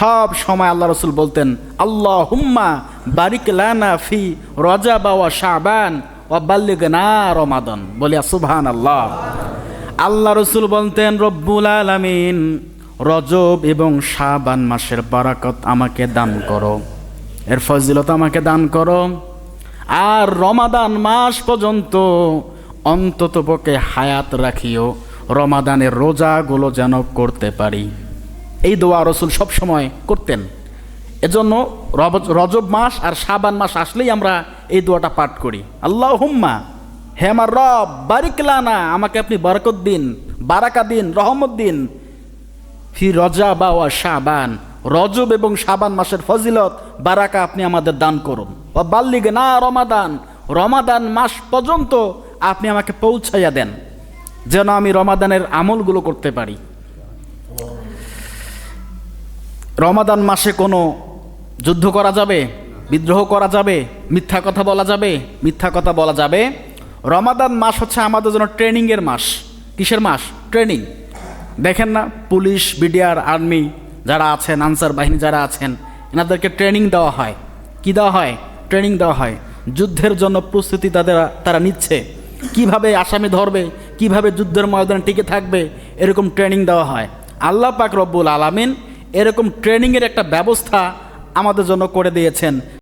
সব সময় আল্লাহ রসুল বলতেন আল্লাহ হুম্মা বারিক লানা ফি রজা বাওয়া শাবান ও বাল্লিগ না রমাদন। বলিয়া সুবহান আল্লাহ আল্লাহ রসুল বলতেন, রব্বুল আলামিন, রজব এবং শাবান মাসের বারাকত আমাকে দান করো। এর ফজিলত আমাকে দান করো। আর রমাদান মাস পর্যন্ত অন্তত পক্ষে হায়াত রাখিও। রমাদানের রোজাগুলো যেন করতে পারি। এই দোয়া রসুল সবসময় করতেন। এজন্য রজব মাস আর সাবান মাস আসলেই আমরা এই দোয়াটা পাঠ করি। আল্লাহ হুম্মা হে আমার রব বারিকলানা আমাকে আপনি বরকত দিন, বারাকা দিন, রহমত দিন। ফি রজা বা ওয়া সাবান রজব এবং সাবান মাসের ফজিলত, বারাকা আপনি আমাদের দান করুন। ও বাল্লিগ না রমাদান রমাদান মাস পর্যন্ত আপনি আমাকে পৌঁছাইয়া দেন, যেন আমি রমাদানের আমলগুলো করতে পারি। রমাদান মাসে কোনো যুদ্ধ করা যাবে? বিদ্রোহ করা যাবে? মিথ্যা কথা বলা যাবে? মিথ্যা কথা বলা যাবে? রমাদান মাস হচ্ছে আমাদের জন্য ট্রেনিংয়ের মাস। কিসের মাস? ট্রেনিং। দেখেন না, পুলিশ, বিডিআর, আর্মি যারা আছেন, আনসার বাহিনী যারা আছেন, এনাদেরকে ট্রেনিং দেওয়া হয়। কি দেওয়া হয়? ট্রেনিং দেওয়া হয়। যুদ্ধের জন্য প্রস্তুতি তাদের, তারা নিচ্ছে। কীভাবে আসামি ধরবে? কীভাবে যুদ্ধের ময়দানে টিকে থাকবে? এরকম ট্রেনিং দেওয়া হয়। আল্লাহ পাক রব্বুল আলামিন এরকম ট্রেনিংয়ের একটা ব্যবস্থা আমাদের জন্য করে দিয়েছেন।